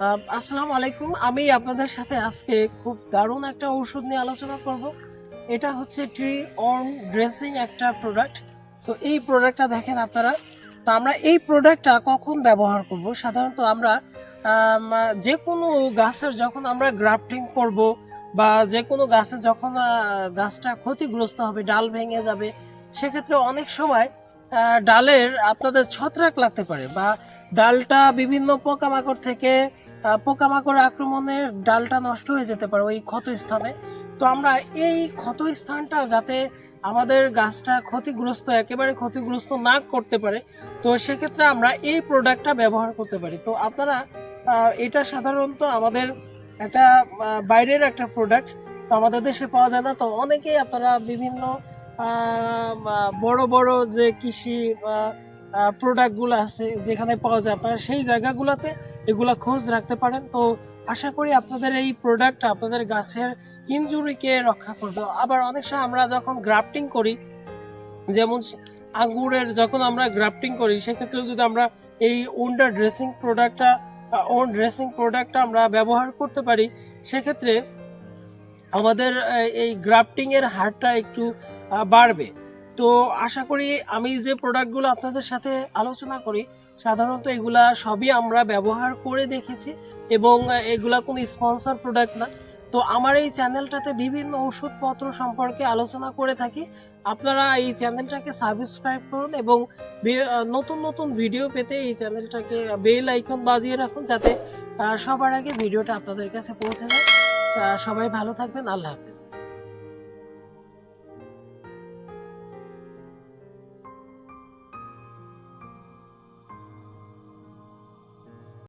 আসসালামু আলাইকুম। আমি আপনাদের সাথে আজকে খুব দারুণ একটা ঔষধ নিয়ে আলোচনা করব। এটা হচ্ছে ট্রি অন ড্রেসিং একটা প্রোডাক্ট তো এই প্রোডাক্টটা দেখেন আপনারা। তো আমরা এই প্রোডাক্টটা কখন ব্যবহার করব? সাধারণত আমরা যে কোনো গাছের যখন আমরা গ্রাফটিং করব বা যে কোনো গাছে যখন গাছটা ক্ষতিগ্রস্ত হবে, ডাল ভেঙে যাবে, সেক্ষেত্রে অনেক সময় ডালের আপনাদের ছত্রাক লাগতে পারে বা ডালটা বিভিন্ন পোকামাকড় থেকে পোকামাকড় আক্রমণে ডালটা নষ্ট হয়ে যেতে পারে ওই ক্ষত স্থানে তো আমরা এই ক্ষত স্থানটা যাতে আমাদের গাছটা ক্ষতিগ্রস্ত, একেবারে ক্ষতিগ্রস্ত না করতে পারে, তো সেক্ষেত্রে আমরা এই প্রোডাক্টটা ব্যবহার করতে পারি। তো আপনারা এটা সাধারণত আমাদের একটা বাইরের একটা প্রোডাক্ট তো আমাদের দেশে পাওয়া যায় না। তো অনেকেই আপনারা বিভিন্ন বড় বড় যে কৃষি প্রোডাক্টগুলো আছে যেখানে পাওয়া যায়, আপনারা সেই জায়গাগুলোতে এগুলা খোঁজ রাখতে পারেন। তো আশা করি আপনাদের এই প্রোডাক্ট আপনাদের গাছের ইনজুরিকে রক্ষা করবে। আবার অনেক সময় আমরা যখন গ্রাফটিং করি, যেমন আঙ্গুরের যখন আমরা গ্রাফটিং করি সেক্ষেত্রে যদি আমরা এই ওন্ডার ড্রেসিং প্রোডাক্টটা ওন ড্রেসিং প্রোডাক্টটা আমরা ব্যবহার করতে পারি, সেক্ষেত্রে আমাদের এই গ্রাফটিংয়ের হারটা একটু বাড়বে। তো আশা করি আমি যে প্রোডাক্টগুলো আপনাদের সাথে আলোচনা করি, সাধারণত এগুলা সবই আমরা ব্যবহার করে দেখেছি এবং এগুলা কোনো স্পন্সর প্রোডাক্ট না। তো আমার এই চ্যানেলটাতে বিভিন্ন ওষুধপত্র সম্পর্কে আলোচনা করে থাকি। আপনারা এই চ্যানেলটাকে সাবস্ক্রাইব করুন এবং নতুন নতুন ভিডিও পেতে এই চ্যানেলটাকে বেল আইকন বাজিয়ে রাখুন যাতে সবার আগে ভিডিওটা আপনাদের কাছে পৌঁছে যায়। সবাই ভালো থাকবেন, আল্লাহ হাফিজ।